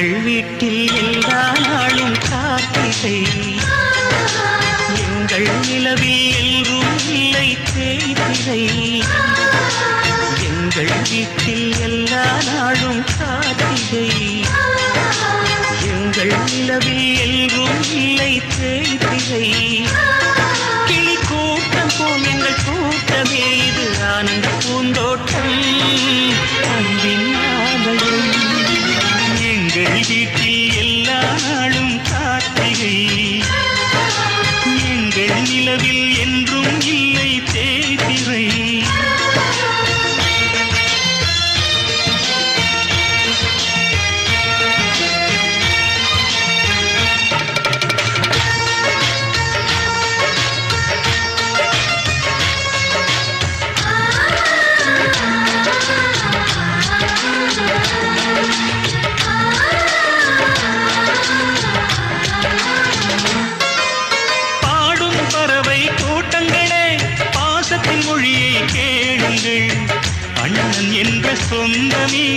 எங்கள் வீட்டில் எல்லா நாளும் கார்த்திகை எங்கள் நிலவில் என்றும் இல்லை தேய்திரை. எங்கள் வீட்டில் எல்லா நாளும் கார்த்திகை எங்கள் நிலவில் என்றும் இல்லை தேய்திரை. பாருங்கள் அண்ணன் என்ற சொந்தமே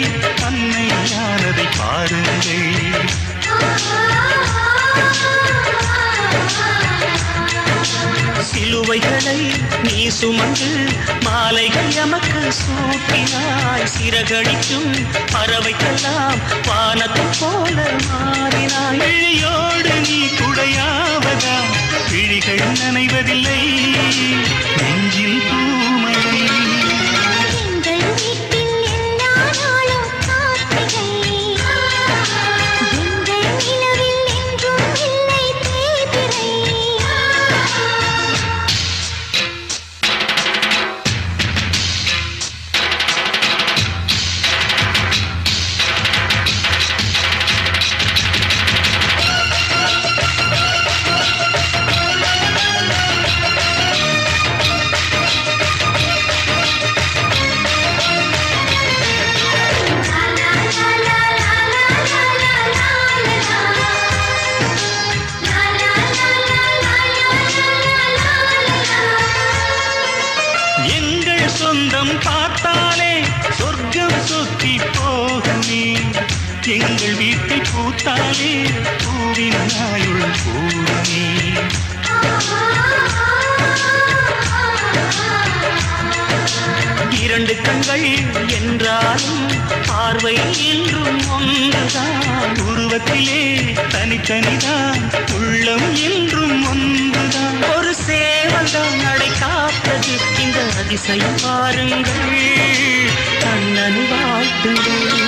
அன்னையானதை பாருங்கள். சிலுவைகளை நீ சுமந்து மாலைகள் எமக்கு சூட்டினாய். சிறகடிக்கும் பறவைக்கெல்லாம் வானத்தை போல மாறினாய். இழையோடு நீ குடையா சொர்க்கம் பார்த்தாலே சொர்க்கம் சுத்தி போகுமே எங்கள் வீட்டை பூத்தாலே பூவின் நாயுள் பூமே இரண்டு கண்கள் என்றாலும் பார்வை என்றும் ஒன்றுதான். உருவத்திலே தனித்தனிதான் உள்ளம் என்றும் ஒன்றுதான். இசை பாருங்கள் கண்ணன் வாழ்த்துங்கள்.